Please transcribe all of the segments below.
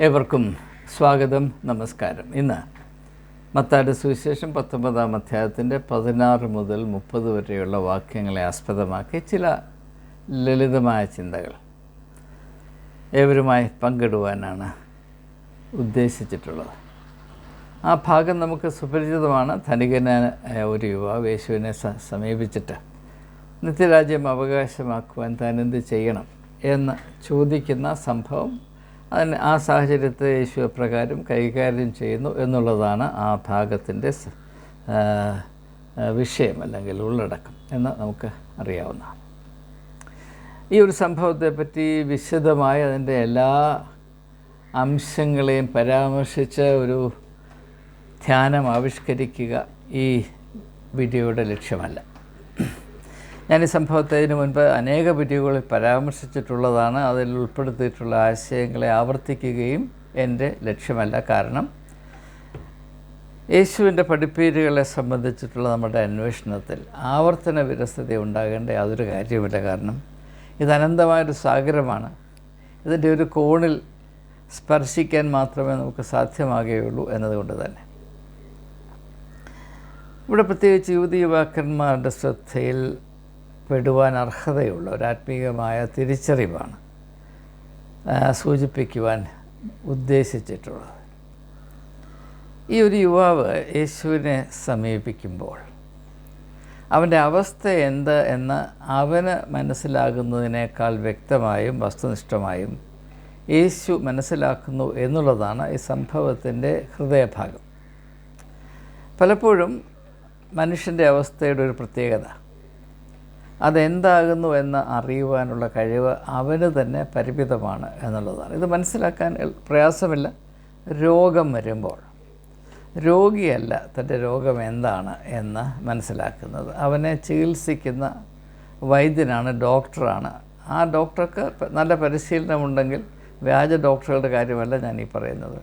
ഏവർക്കും സ്വാഗതം നമസ്കാരം. ഇന്ന് മത്താരുടെ സുവിശേഷം പത്തൊമ്പതാം അധ്യായത്തിന്റെ പതിനാറ് മുതൽ മുപ്പത് വരെയുള്ള വാക്യങ്ങളെ ആസ്പദമാക്കി ചില ലളിതമായ ചിന്തകൾ ഏവരുമായി പങ്കിടുവാനാണ് ഉദ്ദേശിച്ചിട്ടുള്ളത്. ആ ഭാഗം നമുക്ക് സുപരിചിതമാണ്. ധനികനായ ഒരു യുവാവ് യേശുവിനെ സമീപിച്ചിട്ട് നിത്യരാജ്യം അവകാശമാക്കുവാൻ താൻ എന്ത് ചെയ്യണം എന്ന് ചോദിക്കുന്ന സംഭവം അതിന് ആ സാഹചര്യത്തെ യേശു പ്രകാരം കൈകാര്യം ചെയ്യുന്നു എന്നുള്ളതാണ് ആ ഭാഗത്തിന്റെ വിഷയം അല്ലെങ്കിൽ ഉള്ളടക്കം എന്ന് നമുക്ക് അറിയാവുന്നതാണ്. ഈ ഒരു സംഭവത്തെപ്പറ്റി വിശദമായി അതിന്റെ എല്ലാ അംശങ്ങളെയും പരാമർശിച്ച ഒരു ധ്യാനം ആവിഷ്കരിക്കുക ഈ വീഡിയോയുടെ ലക്ഷ്യമല്ല. ഞാൻ ഈ സംഭവത്തിന് മുൻപ് അനേക വീഡിയോകളിൽ പരാമർശിച്ചിട്ടുള്ളതാണ്. അതിൽ ഉൾപ്പെടുത്തിയിട്ടുള്ള ആശയങ്ങളെ ആവർത്തിക്കുകയും എന്റെ ലക്ഷ്യമല്ല. കാരണം യേശുവിന്റെ പഠിപ്പീരുകളെ സംബന്ധിച്ചിട്ടുള്ള നമ്മുടെ അന്വേഷണത്തിൽ ആവർത്തന വിരസത ഉണ്ടാകേണ്ട യാതൊരു കാര്യമില്ല കാരണം ഇത് അനന്തമായൊരു സാഗരമാണ്. ഇതിന്റെ ഒരു കോണിൽ സ്പർശിക്കാൻ മാത്രമേ നമുക്ക് സാധ്യമാകുകയുള്ളൂ എന്നതുകൊണ്ട് തന്നെ. ഇവിടെ പ്രത്യേകിച്ച് യുവതി യുവാക്കന്മാരുടെ ശ്രദ്ധയിൽ പെടുവാൻ അർഹതയുള്ള ഒരാത്മീകമായ തിരിച്ചറിവാണ് സൂചിപ്പിക്കുവാൻ ഉദ്ദേശിച്ചിട്ടുള്ളത്. ഈ ഒരു യുവാവ് യേശുവിനെ സമീപിക്കുമ്പോൾ അവന്റെ അവസ്ഥ എന്ത് എന്ന് അവന് മനസ്സിലാകുന്നതിനേക്കാൾ വ്യക്തമായും വസ്തുനിഷ്ഠമായും യേശു മനസ്സിലാക്കുന്നു എന്നുള്ളതാണ് ഈ സംഭവത്തിന്റെ ഹൃദയഭാഗം. പലപ്പോഴും മനുഷ്യന്റെ അവസ്ഥയുടെ ഒരു പ്രത്യേകത. അതെന്താകുന്നു എന്ന് അറിയുവാനുള്ള കഴിവ് അവന് തന്നെ പരിമിതമാണ് എന്നുള്ളതാണ്. ഇത് മനസ്സിലാക്കാൻ പ്രയാസമില്ല. രോഗം വരുമ്പോൾ. രോഗിയല്ല തന്റെ രോഗം എന്താണ് എന്ന് മനസ്സിലാക്കുന്നത്. അവനെ ചികിത്സിക്കുന്ന വൈദ്യനാണ് ഡോക്ടറാണ്. ആ ഡോക്ടർക്ക് നല്ല പരിശീലനമുണ്ടെങ്കിൽ വ്യാജ ഡോക്ടറുടെ കാര്യമല്ല ഞാൻ ഈ പറയുന്നത്.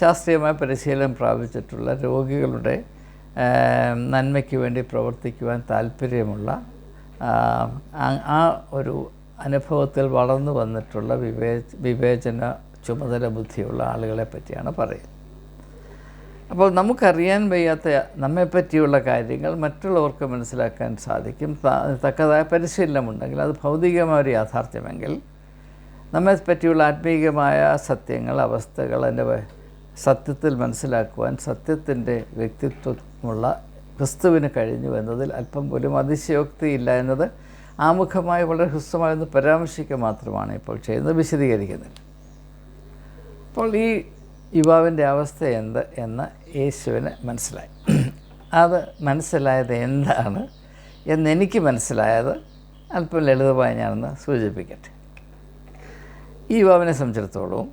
ശാസ്ത്രീയമായ പരിശീലനം പ്രാപിച്ചിട്ടുള്ള രോഗികളുടെ നന്മയ്ക്ക് വേണ്ടി പ്രവർത്തിക്കുവാൻ താല്പര്യമുള്ള ആ, ഒരു അനുഭവത്തിൽ വളർന്നു വന്നിട്ടുള്ള വിവേ വിവേചന ചുമതല ബുദ്ധിയുള്ള ആളുകളെ പറ്റിയാണ് പറയുന്നത്. അപ്പോൾ നമുക്കറിയാൻ വയ്യാത്ത നമ്മെപ്പറ്റിയുള്ള കാര്യങ്ങൾ മറ്റുള്ളവർക്ക് മനസ്സിലാക്കാൻ സാധിക്കും. തക്കതായ പരിശീലനമുണ്ടെങ്കിൽ അത് ഭൗതികമായ ഒരു യാഥാർത്ഥ്യമെങ്കിൽ നമ്മെ പറ്റിയുള്ള ആത്മീയമായ സത്യങ്ങൾ അവസ്ഥകൾ അതിന്റെ സത്യത്തിൽ മനസ്സിലാക്കുവാൻ സത്യത്തിന്റെ വ്യക്തിത്വമുള്ള ക്രിസ്തുവിന് കഴിഞ്ഞു എന്നതിൽ അല്പം പോലും അതിശയോക്തിയില്ല എന്നത് ആമുഖമായി വളരെ ഹ്രസ്വമായൊന്ന് പരാമർശിക്കുക മാത്രമാണ് ഇപ്പോൾ ചെയ്യുന്നത് വിശദീകരിക്കുന്നില്ല. അപ്പോൾ ഈ യുവാവിന്റെ അവസ്ഥ എന്ത് എന്ന് യേശുവിന് മനസ്സിലായി. അത് മനസ്സിലായത് എന്താണ് എന്നെനിക്ക് മനസ്സിലായത് അല്പം ലളിതമായി ഞാനൊന്ന് സൂചിപ്പിക്കട്ടെ. ഈ യുവാവിനെ സംബന്ധിച്ചിടത്തോളം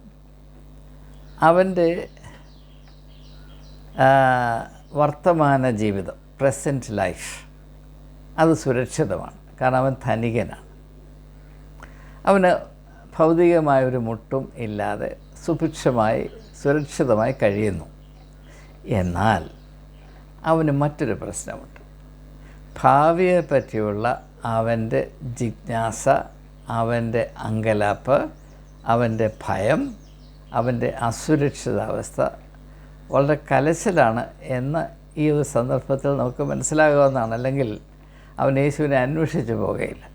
അവന്റെ വർത്തമാന ജീവിതം പ്രസന്റ് ലൈഫ് അത് സുരക്ഷിതമാണ്. കാരണം അവൻ ധനികനാണ്. അവന് ഭൗതികമായൊരു മുട്ടും ഇല്ലാതെ സുഭിക്ഷമായി സുരക്ഷിതമായി കഴിയുന്നു. എന്നാൽ അവന് മറ്റൊരു പ്രശ്നമുണ്ട്. ഭാവിയെ പറ്റിയുള്ള അവന്റെ ജിജ്ഞാസ അവന്റെ അങ്കലാപ്പ് അവന്റെ ഭയം അവന്റെ അസുരക്ഷിതാവസ്ഥ വളരെ കലശലാണ് എന്ന് ഈ ഒരു സന്ദർഭത്തിൽ നമുക്ക് മനസ്സിലാകാവുന്നതാണ്. അല്ലെങ്കിൽ അവൻ യേശുവിനെ അന്വേഷിച്ച് പോകുകയില്ല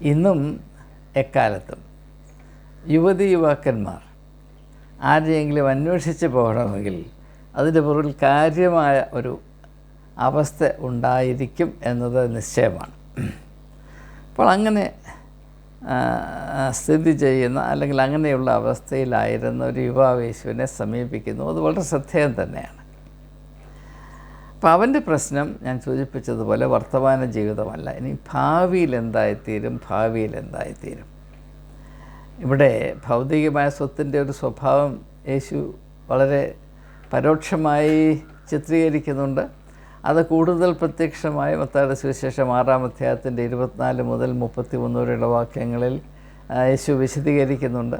ഇന്നും എക്കാലത്തും യുവതി യുവാക്കന്മാർ ആരെയെങ്കിലും അന്വേഷിച്ച് പോകണമെങ്കിൽ അതിന്റെ പുറകിൽ കാര്യമായ ഒരു അവസ്ഥ ഉണ്ടായിരിക്കും എന്നത് നിശ്ചയമാണ്. അപ്പോൾ അങ്ങനെ സ്ഥിതി ചെയ്യുന്ന അല്ലെങ്കിൽ അങ്ങനെയുള്ള അവസ്ഥയിലായിരുന്ന ഒരു യുവാവ് യേശുവിനെ സമീപിക്കുന്നു. അത് വളരെ ശ്രദ്ധേയം തന്നെയാണ്. അപ്പോൾ അവന്റെ പ്രശ്നം ഞാൻ സൂചിപ്പിച്ചതുപോലെ വർത്തമാന ജീവിതമല്ല. ഇനി ഭാവിയിൽ എന്തായിത്തീരും? ഭാവിയിൽ എന്തായിത്തീരും? ഇവിടെ ഭൗതികമായ സ്വത്തിന്റെ ഒരു സ്വഭാവം യേശു വളരെ പരോക്ഷമായി ചിത്രീകരിക്കുന്നുണ്ട്. അത് കൂടുതൽ പ്രത്യക്ഷമായി മത്തായുടെ സുവിശേഷം ആറാം അധ്യായത്തിന്റെ ഇരുപത്തിനാല് മുതൽ മുപ്പത്തി മൂന്ന് വരെയുള്ള വാക്യങ്ങളിൽ യേശു വിശദീകരിക്കുന്നുണ്ട്.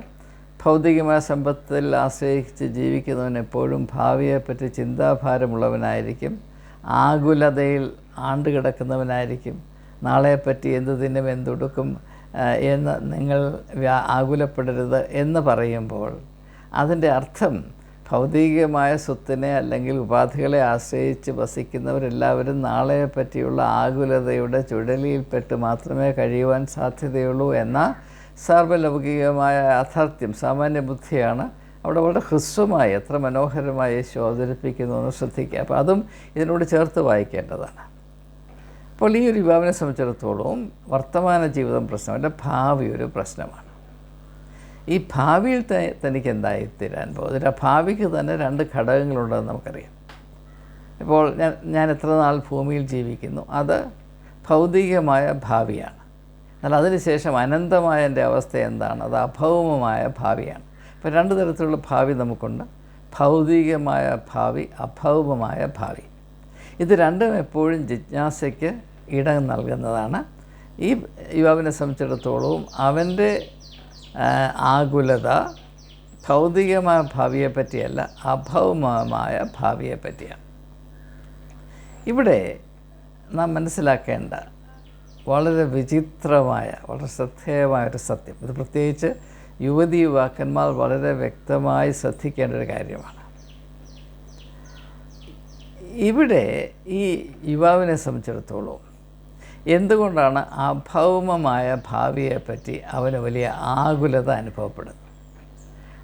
ഭൗതികമായ സമ്പത്തിൽ ആശ്രയിച്ച് ജീവിക്കുന്നവൻ എപ്പോഴും ഭാവിയെപ്പറ്റി ചിന്താഭാരമുള്ളവനായിരിക്കും. ആകുലതയിൽ ആണ്ടുകിടക്കുന്നവനായിരിക്കും നാളെപ്പറ്റി എന്ത് തിന്നും എന്തുടുക്കും എന്ന് നിങ്ങൾ ആകുലപ്പെടരുത് എന്ന് പറയുമ്പോൾ അതിന്റെ അർത്ഥം ഭൗതികമായ സ്വത്തിനെ അല്ലെങ്കിൽ ഉപാധികളെ ആശ്രയിച്ച് വസിക്കുന്നവരെല്ലാവരും നാളെയെ പറ്റിയുള്ള ആകുലതയുടെ ചുഴലിയിൽപ്പെട്ട് മാത്രമേ കഴിയുവാൻ സാധ്യതയുള്ളൂ എന്ന സാർവലൗകികമായ യാഥാർത്ഥ്യം സാമാന്യ ബുദ്ധിയാണ് അവിടെ വളരെ ഹ്രസ്വമായി എത്ര മനോഹരമായി യേശു അവതരിപ്പിക്കുന്നു എന്ന് ശ്രദ്ധിക്കുക. അപ്പോൾ അതും ഇതിനോട് ചേർത്ത് വായിക്കേണ്ടതാണ്. അപ്പോൾ ഈ ഒരു യുവാവിനെ സംബന്ധിച്ചിടത്തോളം വർത്തമാന ജീവിതം പ്രശ്നമല്ല ഭാവി ഒരു പ്രശ്നമാണ്. ഈ ഭാവിയിൽ തനിക്ക് എന്തായിത്തീരാൻ പോകുന്നത് ആ ഭാവിക്ക് തന്നെ രണ്ട് ഘടകങ്ങളുണ്ടെന്ന് നമുക്കറിയാം. ഇപ്പോൾ ഞാൻ ഞാൻ എത്ര നാൾ ഭൂമിയിൽ ജീവിക്കുന്നു? അത് ഭൗതികമായ ഭാവിയാണ്. എന്നാൽ അതിനുശേഷം അനന്തമായ എന്റെ അവസ്ഥ എന്താണ്? അത് അഭൗമമായ ഭാവിയാണ്. ഇപ്പോൾ രണ്ട് തരത്തിലുള്ള ഭാവി നമുക്കുണ്ട്. ഭൗതികമായ ഭാവി അഭൗമമായ ഭാവി. ഇത് രണ്ടും എപ്പോഴും ജിജ്ഞാസയ്ക്ക് ഇടം നൽകുന്നതാണ്. ഈ യുവാവിനെ സംബന്ധിച്ചിടത്തോളവും അവന്റെ ആകുലത ഭൗതികമായ ഭാവിയെ പറ്റിയല്ല അഭൗമമായ ഭാവിയെ പറ്റിയാണ്. ഇവിടെ നാം മനസ്സിലാക്കേണ്ട വളരെ വിചിത്രമായ വളരെ ശ്രദ്ധേയമായ ഒരു സത്യം. ഇത് പ്രത്യേകിച്ച് യുവതി യുവാക്കന്മാർ വളരെ വ്യക്തമായി ശ്രദ്ധിക്കേണ്ട ഒരു കാര്യമാണ്. ഇവിടെ ഈ യുവാവിനെ സംബന്ധിച്ചിടത്തോളം എന്തുകൊണ്ടാണ് അഭൗമമായ ഭാവിയെപ്പറ്റി അവന് വലിയ ആകുലത അനുഭവപ്പെടുന്നത്?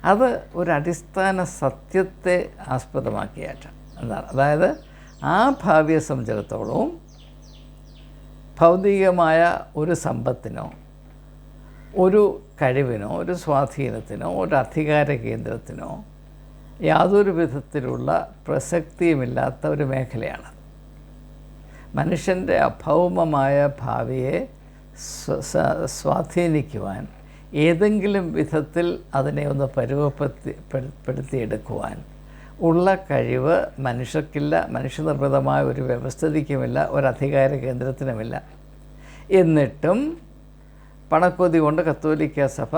അത് ഒരു അടിസ്ഥാന സത്യത്തെ ആസ്പദമാക്കിയായിട്ടാണ് എന്താണ്? അതായത് ആ ഭാവിയെ സംബന്ധിച്ചിടത്തോളവും ഭൗതികമായ ഒരു സമ്പത്തിനോ ഒരു കഴിവിനോ ഒരു സ്വാധീനത്തിനോ ഒരു അധികാര കേന്ദ്രത്തിനോ യാതൊരു വിധത്തിലുള്ള പ്രസക്തിയുമില്ലാത്ത ഒരു മേഖലയാണ്. മനുഷ്യന്റെ അഭൗമമായ ഭാവിയെ സ്വാധീനിക്കുവാൻ ഏതെങ്കിലും വിധത്തിൽ അതിനെ ഒന്ന് പരുവപ്പെടുത്തി പെടു- പെടുത്തിയെടുക്കുവാൻ. ഉള്ള കഴിവ് മനുഷ്യർക്കില്ല മനുഷ്യനിർമ്മിതമായ ഒരു വ്യവസ്ഥിതിക്കുമില്ല ഒരു അധികാര കേന്ദ്രത്തിനുമില്ല. എന്നിട്ടും പണക്കൊതി കൊണ്ട് കത്തോലിക്ക സഭ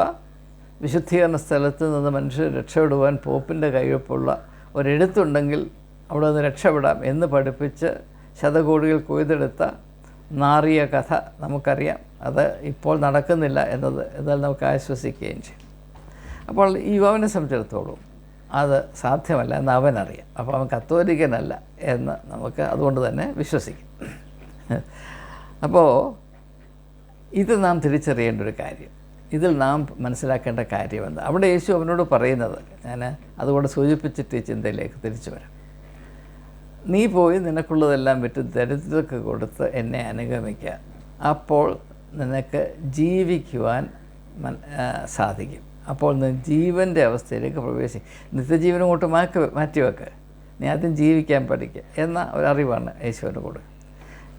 വിശുദ്ധീകരണ സ്ഥലത്ത് നിന്ന് മനുഷ്യർ രക്ഷപ്പെടുവാൻ പോപ്പിന്റെ കൈവപ്പുള്ള ഒരെഴുത്തുണ്ടെങ്കിൽ അവിടെ നിന്ന് രക്ഷപ്പെടാം എന്ന് പഠിപ്പിച്ച് ശതകോടികൾ കൊയ്തെടുത്ത നാറിയ കഥ നമുക്കറിയാം. അത് ഇപ്പോൾ നടക്കുന്നില്ല എന്നത് എന്നാൽ നമുക്ക് ആശ്വസിക്കുകയും ചെയ്യും. അപ്പോൾ ഈ യുവാവിനെ സംബന്ധിച്ചിടത്തോളം അത് സാധ്യമല്ല എന്ന് അവനറിയാം. അപ്പോൾ അവൻ കത്തോലിക്കനല്ല എന്ന് നമുക്ക് അതുകൊണ്ട് തന്നെ വിശ്വസിക്കും. അപ്പോൾ ഇത് നാം തിരിച്ചറിയേണ്ട ഒരു കാര്യം. ഇതിൽ നാം മനസ്സിലാക്കേണ്ട കാര്യം എന്താ? അവിടെ യേശു അവനോട് പറയുന്നത് ഞാൻ അതുകൊണ്ട് സൂചിപ്പിച്ചിട്ട് ചിന്തയിലേക്ക് തിരിച്ചു വരാം. നീ പോയി നിനക്കുള്ളതെല്ലാം വിറ്റ് ദരിദ്രർക്ക് കൊടുത്ത് എന്നെ അനുഗമിക്കുക അപ്പോൾ നിനക്ക് ജീവിക്കുവാൻ സാധിക്കും. അപ്പോൾ നീ ജീവന്റെ അവസ്ഥയിലേക്ക് പ്രവേശിക്കും നിത്യജീവനം കൊണ്ട് മാറ്റി മാറ്റിവെക്ക് നീ ആദ്യം ജീവിക്കാൻ പഠിക്കുക എന്ന ഒരറിവാണ് യേശുവിന്റെ കൂടെ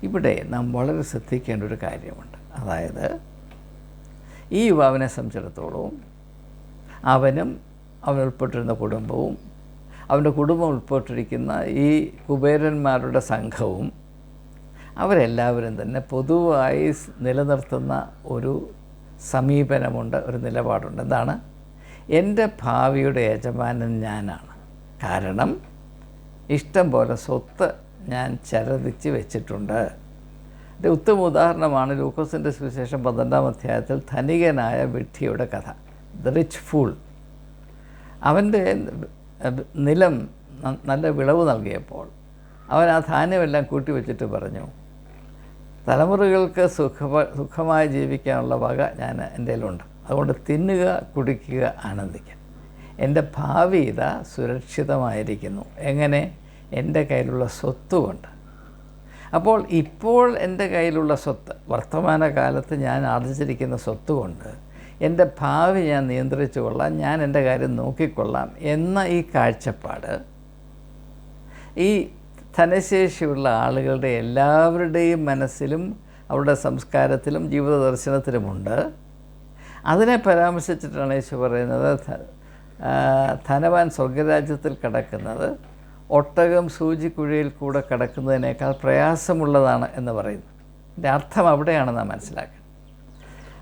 ഇവിടെ നാം വളരെ ശ്രദ്ധിക്കേണ്ട ഒരു കാര്യമുണ്ട്. അതായത് ഈ യുവാവിനെ സംബന്ധിച്ചിടത്തോളം അവനും അവനുൾപ്പെട്ടിരുന്ന കുടുംബവും അവന്റെ കുടുംബം ഉൾപ്പെട്ടിരിക്കുന്ന ഈ കുബേരന്മാരുടെ സംഘവും അവരെല്ലാവരും തന്നെ പൊതുവായി നിലനിർത്തുന്ന ഒരു സമീപനമുണ്ട് ഒരു നിലപാടുണ്ട്. എന്താണ്? എന്റെ ഭാവിയുടെ യജമാനൻ ഞാനാണ്. കാരണം ഇഷ്ടം പോലെ സ്വത്ത് ഞാൻ ചരതിച്ച് വെച്ചിട്ടുണ്ട്. എന്റെ ഉത്തമ ഉദാഹരണമാണ് ലൂക്കോസിന്റെ സുവിശേഷം പന്ത്രണ്ടാം അധ്യായത്തിൽ ധനികനായ വിഡ്ഢിയുടെ കഥ. The rich fool. അവന്റെ നിലം നല്ല വിളവ് നൽകിയപ്പോൾ അവൻ ആ ധാന്യമെല്ലാം കൂട്ടി വെച്ചിട്ട് പറഞ്ഞു തലമുറകൾക്ക് സുഖ സുഖമായി ജീവിക്കാനുള്ള വക ഞാൻ എന്റെ അതുകൊണ്ട് തിന്നുക കുടിക്കുക ആനന്ദിക്കുക. എന്റെ ഭാവി ഇതാ സുരക്ഷിതമായിരിക്കുന്നു. എങ്ങനെ? എന്റെ കയ്യിലുള്ള സ്വത്ത് കൊണ്ട്. അപ്പോൾ ഇപ്പോൾ എന്റെ കയ്യിലുള്ള സ്വത്ത് വർത്തമാനകാലത്ത് ഞാൻ ആർജിച്ചിരിക്കുന്ന സ്വത്ത് കൊണ്ട് എന്റെ ഭാവി ഞാൻ നിയന്ത്രിച്ചു കൊള്ളാം ഞാൻ എന്റെ കാര്യം നോക്കിക്കൊള്ളാം എന്ന ഈ കാഴ്ചപ്പാട് ഈ ധനശേഷിയുള്ള ആളുകളുടെ എല്ലാവരുടെയും മനസ്സിലും അവരുടെ സംസ്കാരത്തിലും ജീവിത ദർശനത്തിലുമുണ്ട് അതിനെ പരാമർശിച്ചിട്ടാണ് യേശു പറയുന്നത് ധനവാൻ സ്വർഗരാജ്യത്തിൽ കിടക്കുന്നത് ഒട്ടകം സൂചിക്കുഴിയിൽ കൂടെ കിടക്കുന്നതിനേക്കാൾ പ്രയാസമുള്ളതാണ് എന്ന് പറയുന്നു. ഇതിന്റെ അർത്ഥം അവിടെയാണ് നാം മനസ്സിലാക്കുന്നത്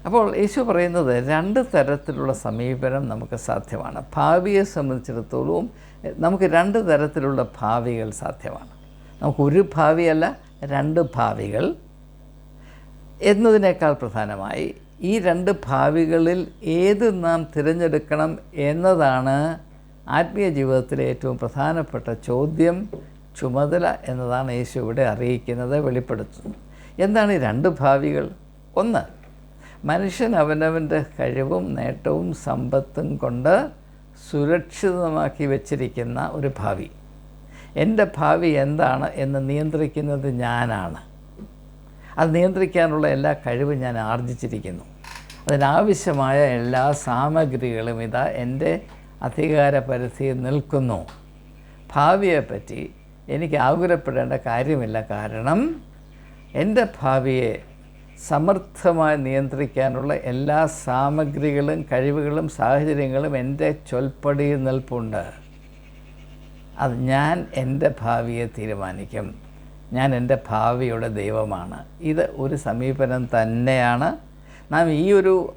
അപ്പോൾ യേശു പറയുന്നത് രണ്ട് തരത്തിലുള്ള സമീപനം നമുക്ക് സാധ്യമാണ്. ഭാവിയെ സംബന്ധിച്ചിടത്തോളവും നമുക്ക് രണ്ട് തരത്തിലുള്ള ഭാവികൾ സാധ്യമാണ്. നമുക്ക് ഒരു ഭാവിയല്ല രണ്ട് ഭാവികൾ. എന്നതിനേക്കാൾ പ്രധാനമായി ഈ രണ്ട് ഭാവികളിൽ ഏത് നാം തിരഞ്ഞെടുക്കണം എന്നതാണ് ആത്മീയ ജീവിതത്തിലെ ഏറ്റവും പ്രധാനപ്പെട്ട ചോദ്യം ചുമതല എന്നതാണ് യേശു ഇവിടെ അറിയിക്കുന്നത് വെളിപ്പെടുത്തുന്നത്. എന്താണ് ഈ രണ്ട് ഭാവികൾ? ഒന്ന് മനുഷ്യൻ അവനവന്റെ കഴിവും നേട്ടവും സമ്പത്തും കൊണ്ട് സുരക്ഷിതമാക്കി വച്ചിരിക്കുന്ന ഒരു ഭാവി. എന്റെ ഭാവി എന്താണ് എന്ന് നിയന്ത്രിക്കുന്നത് ഞാനാണ്. അത് നിയന്ത്രിക്കാനുള്ള എല്ലാ കഴിവും ഞാൻ ആർജിച്ചിരിക്കുന്നു. അതിനാവശ്യമായ എല്ലാ സാമഗ്രികളും ഇതാ എന്റെ അധികാര പരിധിയിൽ നിൽക്കുന്നു. ഭാവിയെപ്പറ്റി എനിക്ക് ആകുലപ്പെടേണ്ട കാര്യമില്ല. കാരണം എന്റെ ഭാവിയെ സമർത്ഥമായി നിയന്ത്രിക്കാനുള്ള എല്ലാ സാമഗ്രികളും കഴിവുകളും സാഹചര്യങ്ങളും എന്റെ ചൊൽപ്പടിയിൽ നിൽപ്പുണ്ട്. അത് ഞാൻ എന്റെ ഭാവിയെ തീരുമാനിക്കും. ഞാൻ എന്റെ ഭാവിയുടെ ദൈവമാണ്. ഇത് ഒരു സമീപനം തന്നെയാണ്. നാം ഈ ഒരു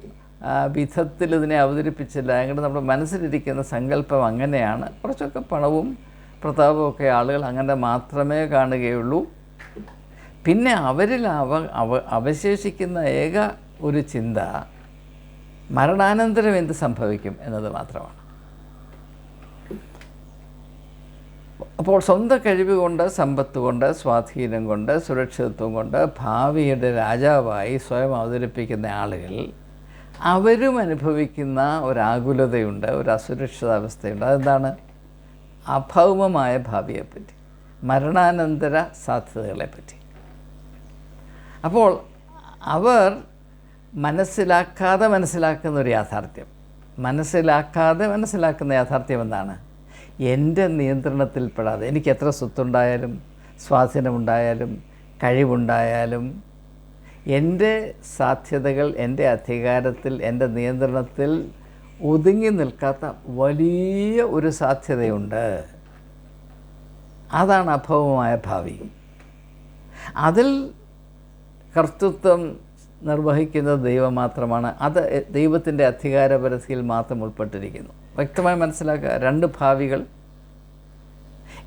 വിധത്തിൽ ഇതിനെ അവതരിപ്പിച്ചില്ല. എങ്കിൽ നമ്മുടെ മനസ്സിലിരിക്കുന്ന സങ്കല്പം അങ്ങനെയാണ്. കുറച്ചൊക്കെ പണവും പ്രതാപമൊക്കെ ആളുകൾ അങ്ങനെ മാത്രമേ കാണുകയുള്ളൂ. പിന്നെ അവരിൽ അവ അവ അവശേഷിക്കുന്ന ഏക ഒരു ചിന്ത മരണാനന്തരം എന്ത് സംഭവിക്കും എന്നത് മാത്രമാണ്. അപ്പോൾ സ്വന്തം കഴിവ് കൊണ്ട് സമ്പത്ത് കൊണ്ട് സ്വാധീനം കൊണ്ട് സുരക്ഷിതത്വം കൊണ്ട് ഭാവിയുടെ രാജാവായി സ്വയം അവതരിപ്പിക്കുന്ന ആളുകൾ അവരും അനുഭവിക്കുന്ന ഒരാകുലതയുണ്ട് ഒരു അസുരക്ഷിതാവസ്ഥയുണ്ട് അതെന്താണ്? അഭൗമമായ ഭാവിയെപ്പറ്റി മരണാനന്തര സാധ്യതകളെപ്പറ്റി. അപ്പോൾ അവർ മനസ്സിലാക്കാതെ മനസ്സിലാക്കുന്ന ഒരു യാഥാർത്ഥ്യം. മനസ്സിലാക്കാതെ മനസ്സിലാക്കുന്ന യാഥാർത്ഥ്യം എന്താണ്? എന്റെ നിയന്ത്രണത്തിൽ നിയന്ത്രണത്തിൽപ്പെടാതെ എനിക്ക് എത്ര സ്വത്തുണ്ടായാലും സ്വാധീനമുണ്ടായാലും കഴിവുണ്ടായാലും എന്റെ സാധ്യതകൾ എന്റെ അധികാരത്തിൽ എന്റെ നിയന്ത്രണത്തിൽ ഒതുങ്ങി നിൽക്കാത്ത വലിയ ഒരു സാധ്യതയുണ്ട്. അതാണ് അഭവമായ ഭാവി. അതിൽ കർത്തൃത്വം നിർവഹിക്കുന്നത് ദൈവം മാത്രമാണ്. അത് ദൈവത്തിന്റെ അധികാരപരിധിയിൽ മാത്രം ഉൾപ്പെട്ടിരിക്കുന്നു. വ്യക്തമായി മനസ്സിലാക്കുക രണ്ട് ഭാവികൾ.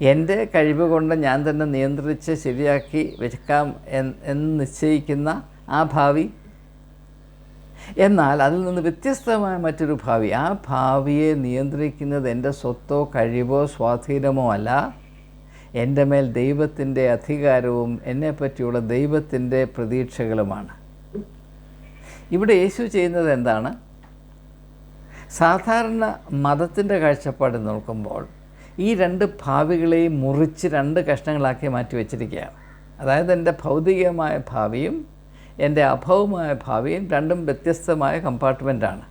എന്റെ കഴിവ് കൊണ്ട് ഞാൻ തന്നെ നിയന്ത്രിച്ച് ശരിയാക്കി വെക്കാം എന്ന് നിശ്ചയിക്കുന്ന ആ ഭാവി. എന്നാൽ അതിൽ നിന്ന് വ്യത്യസ്തമായ മറ്റൊരു ഭാവി ആ ഭാവിയെ നിയന്ത്രിക്കുന്നത് എന്റെ സ്വത്തോ കഴിവോ സ്വാധീനമോ അല്ല. എന്റെ മേൽ ദൈവത്തിന്റെ അധികാരവും എന്നെ പറ്റിയുള്ള ദൈവത്തിന്റെ പ്രതീക്ഷകളുമാണ്. ഇവിടെ യേശു ചെയ്യുന്നത് എന്താണ്? സാധാരണ മതത്തിന്റെ കാഴ്ചപ്പാട് നോക്കുമ്പോൾ ഈ രണ്ട് ഭാവികളെയും മുറിച്ച് രണ്ട് കഷ്ണങ്ങളാക്കി മാറ്റി വച്ചിരിക്കുകയാണ്. അതായത് എന്റെ ഭൗതികമായ ഭാവിയും എന്റെ അഭവമായ ഭാവിയും രണ്ടും വ്യത്യസ്തമായ കമ്പാർട്ട്മെന്റാണ്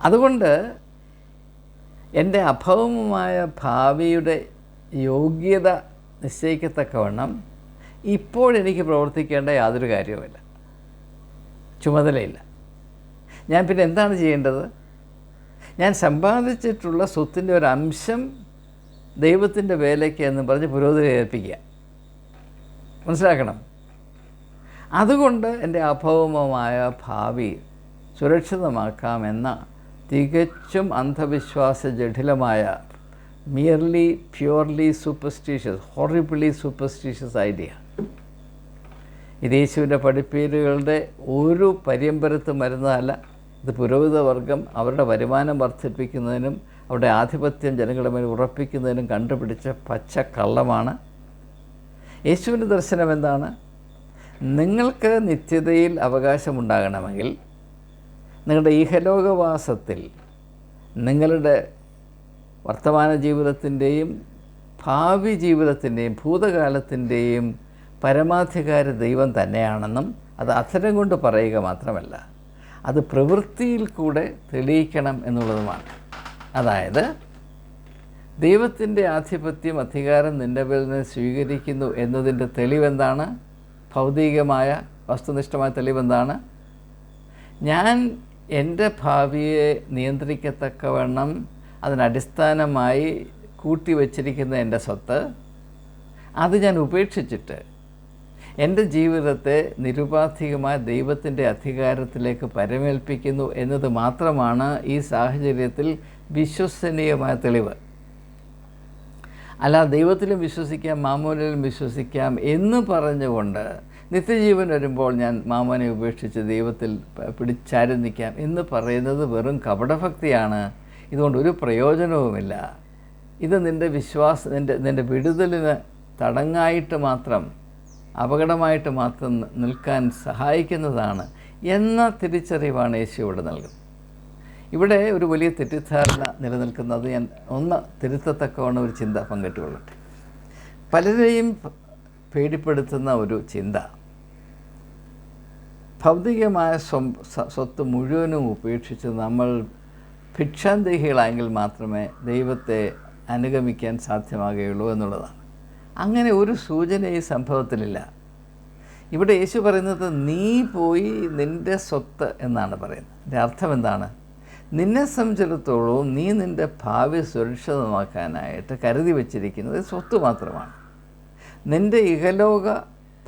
അതുകൊണ്ട് എന്റെ അഭവമായ ഭാവിയുടെ യോഗ്യത നിശ്ചയിക്കത്തക്കവണ്ണം ഇപ്പോഴെനിക്ക് പ്രവർത്തിക്കേണ്ട യാതൊരു കാര്യവുമില്ല. ചുമതലയില്ല. ഞാൻ പിന്നെ എന്താണ് ചെയ്യേണ്ടത്? ഞാൻ സമ്പാദിച്ചിട്ടുള്ള സ്വത്തിന്റെ ഒരു അംശം ദൈവത്തിന്റെ വേലയ്ക്ക് എന്ന് പറഞ്ഞ് പുരോഹിതരെ ഏൽപ്പിക്കുക. മനസ്സിലാക്കണം? അതുകൊണ്ട് എന്റെ അഭൗമമായ ഭാവി സുരക്ഷിതമാക്കാമെന്ന തികച്ചും അന്ധവിശ്വാസ ജഠിലമായ merely purely superstitious horribly superstitious idea ഇത് യേശുവിന്റെ പഠിപ്പീരുകളുടെ ഒരു പര്യമ്പരത്ത് മരുന്നല്ല ഇത് പുരോഹിതവർഗം അവരുടെ വരുമാനം വർദ്ധിപ്പിക്കുന്നതിനും അവരുടെ ആധിപത്യം ജനങ്ങളുടെ മേൽ ഉറപ്പിക്കുന്നതിനും കണ്ടുപിടിച്ച പച്ച കള്ളമാണ് യേശുവിന്റെ ദർശനം എന്താണ് നിങ്ങൾക്ക് നിത്യതയിൽ അവകാശമുണ്ടാകണമെങ്കിൽ നിങ്ങളുടെ ഈഹലോകവാസത്തിൽ നിങ്ങളുടെ വർത്തമാന ജീവിതത്തിന്റെയും ഭാവി ജീവിതത്തിന്റെയും ഭൂതകാലത്തിന്റെയും പരമാധികാര ദൈവം തന്നെയാണെന്നും അത് അധരം കൊണ്ട് പറയുക മാത്രമല്ല അത് പ്രവൃത്തിയിൽ കൂടെ തെളിയിക്കണം എന്നുള്ളതുമാണ്. അതായത് ദൈവത്തിന്റെ ആധിപത്യം അധികാരം നിന്റെ പേരിൽ നിന്ന് സ്വീകരിക്കുന്നു എന്നതിന്റെ തെളിവെന്താണ്? ഭൗതികമായ വസ്തുനിഷ്ഠമായ തെളിവെന്താണ്? ഞാൻ എന്റെ ഭാവിയെ നിയന്ത്രിക്കത്തക്കവണ്ണം അതിനടിസ്ഥാനമായി കൂട്ടിവച്ചിരിക്കുന്ന എന്റെ സ്വത്ത് അത് ഞാൻ ഉപേക്ഷിച്ചിട്ട് എന്റെ ജീവിതത്തെ നിരുപാധികമായ ദൈവത്തിന്റെ അധികാരത്തിലേക്ക് പരമേൽപ്പിക്കുന്നു എന്നത് മാത്രമാണ് ഈ സാഹചര്യത്തിൽ വിശ്വസനീയമായ തെളിവ്. അല്ല ദൈവത്തിലും വിശ്വസിക്കാം മാമൂലിലും വിശ്വസിക്കാം എന്ന് പറഞ്ഞുകൊണ്ട് നിത്യജീവൻ വരുമ്പോൾ ഞാൻ മാമനെ ഉപേക്ഷിച്ച് ദൈവത്തിൽ പിടിച്ചാരുന്നിക്കാം എന്ന് പറയുന്നത് വെറും കപടഭക്തിയാണ്. ഇതുകൊണ്ട് ഒരു പ്രയോജനവുമില്ല. ഇത് നിന്റെ വിശ്വാസ നിന്റെ നിന്റെ വിടുതലിന് തടങ്ങായിട്ട് മാത്രം അപകടമായിട്ട് മാത്രം നിൽക്കാൻ സഹായിക്കുന്നതാണ് എന്ന തിരിച്ചറിവാണ് യേശു ഇവിടെ നൽകുന്നത്. ഇവിടെ ഒരു വലിയ തെറ്റിദ്ധാരണ നിലനിൽക്കുന്നത് ഞാൻ ഒന്ന് തിരുത്തത്തക്കവണ്ണം ഒരു ചിന്ത പങ്കിട്ടുകൊള്ളട്ടെ. പലരെയും പേടിപ്പെടുത്തുന്ന ഒരു ചിന്ത. ഭൗതികമായ സ്വം- സ്വത്ത് മുഴുവനും ഉപേക്ഷിച്ച് നമ്മൾ ഭിക്ഷാന്തേഹികളായെങ്കിൽ മാത്രമേ ദൈവത്തെ അനുഗമിക്കാൻ സാധ്യമാകുകയുള്ളൂ എന്നുള്ളതാണ്. അങ്ങനെ ഒരു സൂചന ഈ സംഭവത്തിലില്ല. ഇവിടെ യേശു പറയുന്നത് നീ പോയി നിന്റെ സ്വത്ത് എന്നാണ് പറയുന്നത്. എന്റെ അർത്ഥം എന്താണ്? നിന്നെ സംബന്ധിച്ചിടത്തോളം നീ നിന്റെ ഭാവി സുരക്ഷിതമാക്കാനായിട്ട് കരുതി വച്ചിരിക്കുന്നത് സ്വത്ത് മാത്രമാണ്. നിന്റെ ഇഹലോക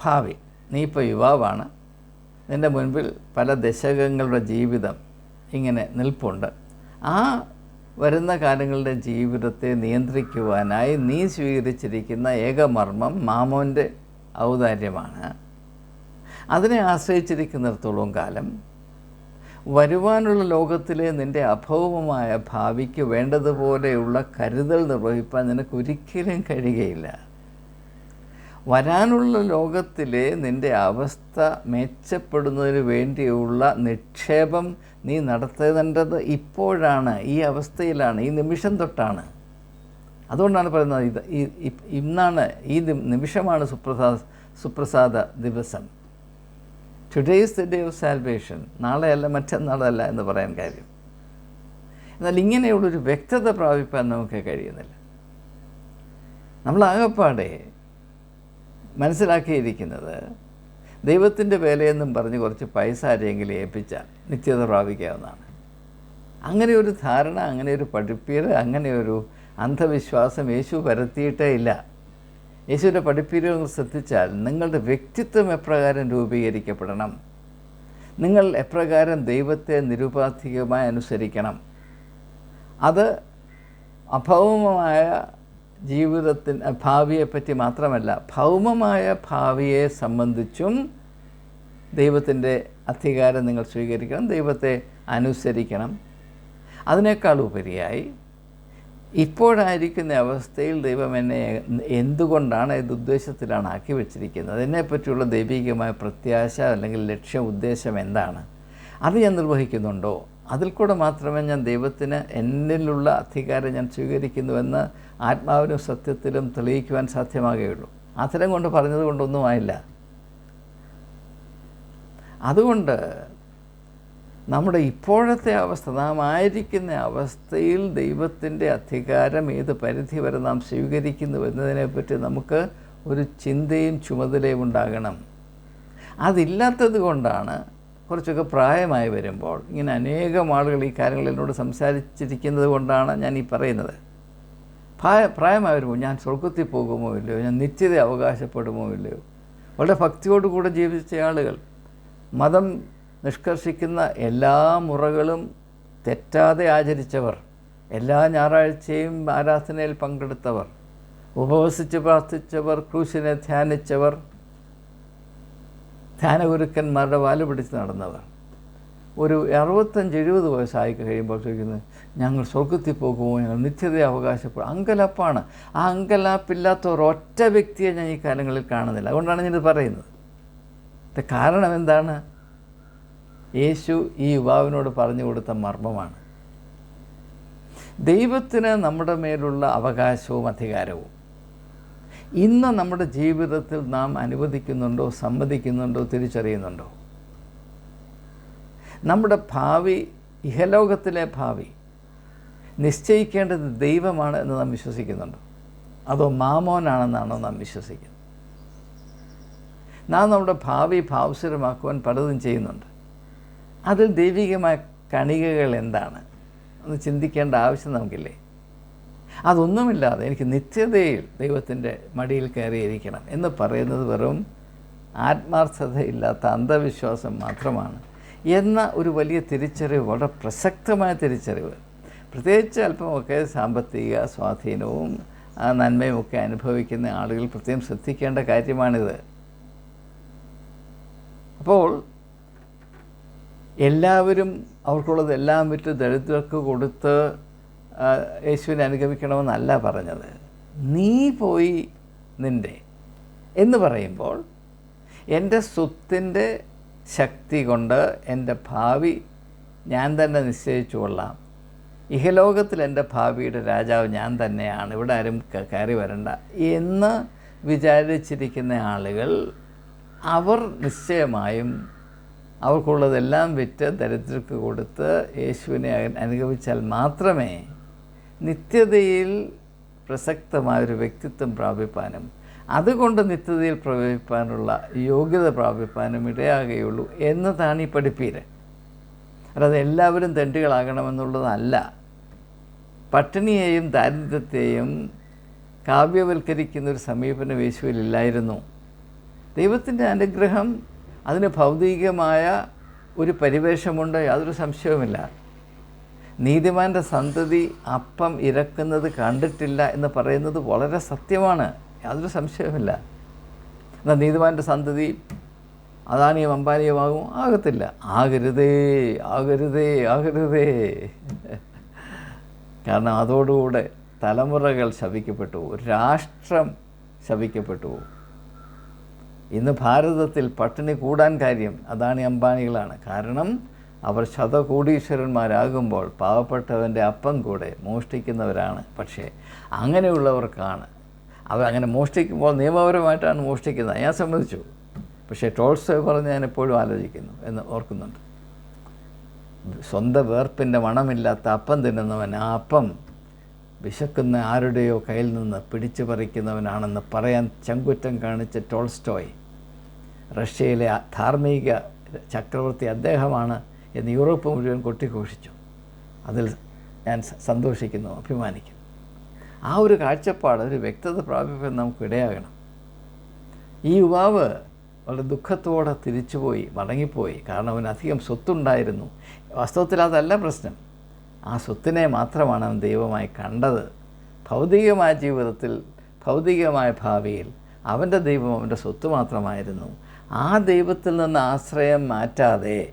ഭാവി നീ ഇപ്പോൾ യുവാവാണ് നിന്റെ മുൻപിൽ പല ദശകങ്ങളുടെ ജീവിതം ഇങ്ങനെ നിൽപ്പുണ്ട്. ആ വരുന്ന കാലങ്ങളുടെ ജീവിതത്തെ നിയന്ത്രിക്കുവാനായി നീ സ്വീകരിച്ചിരിക്കുന്ന ഏകമർമ്മം മാമോന്റെ ഔദാര്യമാണ്. അതിനെ ആശ്രയിച്ചിരിക്കുന്നിടത്തോളം കാലം വരുവാനുള്ള ലോകത്തിലെ നിന്റെ അഭൗമമായ ഭാവിക്ക് വേണ്ടതുപോലെയുള്ള കരുതൽ നിർവഹിപ്പാൻ നിനക്കൊരിക്കലും കഴിയുകയില്ല. വരാനുള്ള ലോകത്തിലെ നിന്റെ അവസ്ഥ മെച്ചപ്പെടുന്നതിന് വേണ്ടിയുള്ള നിക്ഷേപം നീ നടത്തേണ്ടത് ഇപ്പോഴാണ് ഈ അവസ്ഥയിലാണ് ഈ നിമിഷം തൊട്ടാണ്. അതുകൊണ്ടാണ് പറയുന്നത് ഇത് ഇന്നാണ് ഈ നിമിഷമാണ് സുപ്രസാദ സുപ്രസാദ ദിവസം. Today is the day of salvation നാളെയല്ല മറ്റന്നാളല്ല എന്ന് പറയാൻ കാര്യം. എന്നാൽ ഇങ്ങനെയുള്ളൊരു വ്യക്തത പ്രാപിപ്പാൻ നമുക്ക് കഴിയുന്നില്ല. നമ്മളാകപ്പാടെ മനസ്സിലാക്കിയിരിക്കുന്നത് ദൈവത്തിന്റെ വേലയെന്നും പറഞ്ഞ് കുറച്ച് പൈസ ആരെങ്കിലും ഏൽപ്പിച്ചാൽ നിത്യത പ്രാപിക്കാവുന്നതാണ്. അങ്ങനെ ഒരു ധാരണ അങ്ങനെ ഒരു പഠിപ്പീര് അങ്ങനെ ഒരു അന്ധവിശ്വാസം യേശു പരത്തിയിട്ടേ ഇല്ല. യേശുവിന്റെ പഠിപ്പീരുകൾ ശ്രദ്ധിച്ചാൽ നിങ്ങളുടെ വ്യക്തിത്വം എപ്രകാരം രൂപീകരിക്കപ്പെടണം. നിങ്ങൾ എപ്രകാരം ദൈവത്തെ നിരുപാധികമായി അനുസരിക്കണം. അത് അഭൗമമായ ജീവിതത്തിന് ഭാവിയെപ്പറ്റി മാത്രമല്ല ഭൗമമായ ഭാവിയെ സംബന്ധിച്ചും ദൈവത്തിന്റെ അധികാരം നിങ്ങൾ സ്വീകരിക്കണം ദൈവത്തെ അനുസരിക്കണം. അതിനേക്കാൾ ഉപരിയായി ഇപ്പോഴായിരിക്കുന്ന അവസ്ഥയിൽ ദൈവം എന്നെ എന്തുകൊണ്ടാണ് ഇത് ഉദ്ദേശത്തിലാണ് ആക്കി വെച്ചിരിക്കുന്നത്? അതിനെപ്പറ്റിയുള്ള ദൈവികമായ പ്രത്യാശ അല്ലെങ്കിൽ ലക്ഷ്യം ഉദ്ദേശം എന്താണ്? അത് ഞാൻ നിർവഹിക്കുന്നുണ്ടോ? അതിൽ കൂടെ മാത്രമേ ഞാൻ ദൈവത്തിന് എന്നിലുള്ള അധികാരം ഞാൻ സ്വീകരിക്കുന്നുവെന്ന് ആത്മാവിനും സത്യത്തിലും തെളിയിക്കുവാൻ സാധ്യമാകുകയുള്ളൂ. അത്തരം കൊണ്ട് പറഞ്ഞത് കൊണ്ടൊന്നും ആയില്ല. അതുകൊണ്ട് നമ്മുടെ ഇപ്പോഴത്തെ അവസ്ഥ നാം ആയിരിക്കുന്ന അവസ്ഥയിൽ ദൈവത്തിന്റെ അധികാരം ഏത് പരിധി വരെ നാം സ്വീകരിക്കുന്നു എന്നതിനെപ്പറ്റി നമുക്ക് ഒരു ചിന്തയും ചുമതലയും ഉണ്ടാകണം. അതില്ലാത്തത് കൊണ്ടാണ് കുറച്ചൊക്കെ പ്രായമായി വരുമ്പോൾ ഇങ്ങനെ അനേകം ആളുകൾ ഈ കാര്യങ്ങൾ എന്നോട് സംസാരിച്ചിരിക്കുന്നത് കൊണ്ടാണ് ഞാൻ ഈ പറയുന്നത്. പ്രായ പ്രായമായി വരുമ്പോൾ ഞാൻ സ്വർഗത്തിൽ പോകുമോ ഇല്ലയോ? ഞാൻ നിത്യത അവകാശപ്പെടുമോ ഇല്ലയോ? വളരെ ഭക്തിയോടുകൂടെ ജീവിച്ച ആളുകൾ മതം നിഷ്കർഷിക്കുന്ന എല്ലാ മുറകളും തെറ്റാതെ ആചരിച്ചവർ എല്ലാ ഞായറാഴ്ചയും ആരാധനയിൽ പങ്കെടുത്തവർ ഉപവസിച്ച് പ്രാർത്ഥിച്ചവർ ക്രൂശിനെ ധ്യാനിച്ചവർ ധ്യാനഗുരുക്കന്മാരുടെ വാൽ പിടിച്ച് നടന്നവർ ഒരു അറുപത്തഞ്ച് എഴുപത് വയസ്സായി കഴിയുമ്പോൾ ചോദിക്കുന്നത് ഞങ്ങൾ സ്വർഗത്തിൽ പോകുമോ? ഞങ്ങൾ നിത്യത അവകാശപ്പെടും. അങ്കലാപ്പാണ്. ആ അങ്കലാപ്പില്ലാത്ത ഒരൊറ്റ വ്യക്തിയെ ഞാൻ ഈ കാലങ്ങളിൽ കാണുന്നില്ല. അതുകൊണ്ടാണ് ഞാനിത് പറയുന്നത്. ഇതിന്റെ കാരണം എന്താണ്? യേശു ഈ യുവാവിനോട് പറഞ്ഞു കൊടുത്ത മർമ്മമാണ്. ദൈവത്തിന് നമ്മുടെ മേലുള്ള അവകാശവും അധികാരവും. ഇന്ന് നമ്മുടെ ജീവിതത്തിൽ നാം അനുവദിക്കുന്നുണ്ടോ സമ്മതിക്കുന്നുണ്ടോ തിരിച്ചറിയുന്നുണ്ടോ? നമ്മുടെ ഭാവി ഇഹലോകത്തിലെ ഭാവി നിശ്ചയിക്കേണ്ടത് ദൈവമാണ് എന്ന് നാം വിശ്വസിക്കുന്നുണ്ടോ? അതോ മാമോനാണെന്നാണോ നാം വിശ്വസിക്കുന്നത്? നാം നമ്മുടെ ഭാവി ഭാവസുരമാക്കുവാൻ പലതും ചെയ്യുന്നുണ്ട്. അതിൽ ദൈവികമായ കണികകൾ എന്താണ്? എന്ന് ചിന്തിക്കേണ്ട ആവശ്യം നമുക്കില്ലേ? അതൊന്നുമില്ലാതെ എനിക്ക് നിത്യതയിൽ ദൈവത്തിന്റെ മടിയിൽ കയറിയിരിക്കണം എന്ന് പറയുന്നത് വെറും ആത്മാർത്ഥതയില്ലാത്ത അന്ധവിശ്വാസം മാത്രമാണ്. എന്ന ഒരു വലിയ തിരിച്ചറിവ് വളരെ പ്രസക്തമായ തിരിച്ചറിവ്. പ്രത്യേകിച്ച് അല്പമൊക്കെ സാമ്പത്തിക സ്വാധീനവും ആ, നന്മയും ഒക്കെ അനുഭവിക്കുന്ന ആളുകൾ പ്രത്യേകം ശ്രദ്ധിക്കേണ്ട കാര്യമാണിത്. അപ്പോൾ എല്ലാവരും അവർക്കുള്ളതെല്ലാം വിറ്റ് ദരിദ്രർക്ക് കൊടുത്ത് യേശുവിനെ അനുഗമിക്കണമെന്നല്ല പറഞ്ഞത്. നീ പോയി നിന്റെ എന്ന് പറയുമ്പോൾ എന്റെ സ്വത്തിന്റെ ശക്തി കൊണ്ട് എന്റെ ഭാവി ഞാൻ തന്നെ നിശ്ചയിച്ചു കൊള്ളാം. ഇഹലോകത്തിൽ എന്റെ ഭാവിയുടെ രാജാവ് ഞാൻ തന്നെയാണ്. ഇവിടെ ആരും കയറി വരണ്ട. എന്ന് വിചാരിച്ചിരിക്കുന്ന ആളുകൾ അവർ നിശ്ചയമായും അവർക്കുള്ളതെല്ലാം വിറ്റ് ദരിദ്രർക്ക് കൊടുത്ത് യേശുവിനെ അനുഗമിച്ചാൽ മാത്രമേ നിത്യതയിൽ പ്രസക്തമായൊരു വ്യക്തിത്വം പ്രാപിപ്പാനും അതുകൊണ്ട് നിത്യതയിൽ പ്രവേശിപ്പാനുള്ള യോഗ്യത പ്രാപിപ്പാനും ഇടയാകുകയുള്ളൂ എന്നതാണ് ഈ പഠിപ്പീര്. അല്ലാതെ എല്ലാവരും തെണ്ടുകളാകണമെന്നുള്ളതല്ല. പട്ടിണിയെയും ദാരിദ്ര്യത്തെയും കാവ്യവൽക്കരിക്കുന്ന ഒരു സമീപനം യേശുവിലില്ലായിരുന്നു ദൈവത്തിന്റെ അനുഗ്രഹം അതിന് ഭൗതികമായ ഒരു പരിവേഷമുണ്ട് യാതൊരു സംശയവുമില്ല. നീതിമാന്റെ സന്തതി അപ്പം ഇരക്കുന്നത് കണ്ടിട്ടില്ല എന്ന് പറയുന്നത് വളരെ സത്യമാണ് യാതൊരു സംശയവുമില്ല എന്നാൽ നീതിമാന്റെ സന്തതി അദാനിയും ആകും ആകത്തില്ല ആകരുതേ ആകരുതേ ആകരുതേ കാരണം അതോടുകൂടെ തലമുറകൾ ശപിക്കപ്പെട്ടു പോകും. രാഷ്ട്രം ശപിക്കപ്പെട്ടു പോകും. ഇന്ന് ഭാരതത്തിൽ പട്ടിണി കൂടാൻ കാര്യം അദാനി അംബാനികളാണ് കാരണം അവർ ശതകോടീശ്വരന്മാരാകുമ്പോൾ പാവപ്പെട്ടവന്റെ അപ്പം കൂടെ മോഷ്ടിക്കുന്നവരാണ്. പക്ഷേ അങ്ങനെയുള്ളവർക്കാണ്. അവർ അങ്ങനെ മോഷ്ടിക്കുമ്പോൾ നിയമപരമായിട്ടാണ് മോഷ്ടിക്കുന്നത്. ഞാൻ സമ്മതിച്ചു. പക്ഷേ ടോൾസ്റ്റോയ് പറഞ്ഞ് ഞാൻ എപ്പോഴും ആലോചിക്കുന്നു എന്ന് ഓർക്കുന്നുണ്ട്. സ്വന്തം വേർപ്പിന്റെ മണമില്ലാത്ത അപ്പം തിന്നുന്നവൻ ആ അപ്പം വിശക്കുന്ന ആരുടെയോ കയ്യിൽ നിന്ന് പിടിച്ചു പറിക്കുന്നവനാണെന്ന് പറയാൻ ചങ്കുറ്റം കാണിച്ച ടോൾസ്റ്റോയ് റഷ്യയിലെ ധാർമ്മിക ചക്രവർത്തി അദ്ദേഹമാണ് എന്ന് യൂറോപ്പ് മുഴുവൻ കൊട്ടിഘോഷിച്ചു. അതിൽ ഞാൻ സന്തോഷിക്കുന്നു അഭിമാനിക്കുന്നു. ആ ഒരു കാഴ്ചപ്പാട് ഒരു വ്യക്തത നമുക്ക് ഇടയാകണം ഈ യുവാവ് വളരെ ദുഃഖത്തോടെ തിരിച്ചുപോയി മടങ്ങിപ്പോയി. കാരണം അവന് അധികം സ്വത്തുണ്ടായിരുന്നു. വാസ്തവത്തിൽ അതല്ല പ്രശ്നം. ആ സ്വത്തിനെ മാത്രമാണ് അവൻ ദൈവമായി കണ്ടത്. ഭൗതികമായ ജീവിതത്തിൽ ഭൗതികമായ ഭാവിയിൽ അവന്റെ ദൈവം അവന്റെ സ്വത്ത് മാത്രമായിരുന്നു. ആ ദൈവത്തിൽ നിന്ന് ആശ്രയം മാറ്റാതെ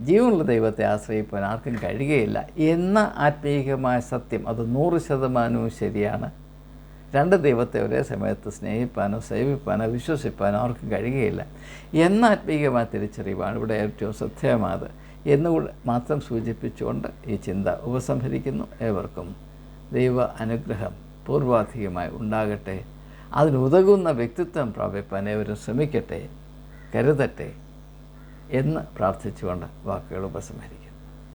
ജീവനുള്ള ദൈവത്തെ ആശ്രയിപ്പാൻ ആർക്കും കഴിയുകയില്ല എന്ന ആത്മീയമായ സത്യം അത് നൂറ് ശതമാനവും ശരിയാണ്. രണ്ട് ദൈവത്തെ ഒരേ സമയത്ത് സ്നേഹിപ്പാനോ സേവിപ്പാനോ വിശ്വസിപ്പാനോ ആർക്കും കഴിയുകയില്ല. എന്ന ആത്മീയമായ തിരിച്ചറിവാണ് ഇവിടെ ഏറ്റവും ശ്രദ്ധേയമായത്. എന്നുകൂടെ മാത്രം സൂചിപ്പിച്ചുകൊണ്ട് ഈ ചിന്ത ഉപസംഹരിക്കുന്നു. ഏവർക്കും ദൈവ അനുഗ്രഹം പൂർവാധികമായി ഉണ്ടാകട്ടെ. അതിനുതകുന്ന വ്യക്തിത്വം പ്രാപിപ്പാൻ ഏവരും ശ്രമിക്കട്ടെ. കരുതട്ടെ. എന്ന് പ്രാർത്ഥിച്ചുകൊണ്ട് വാക്കുകൾ ഉപസംഹരിക്കും.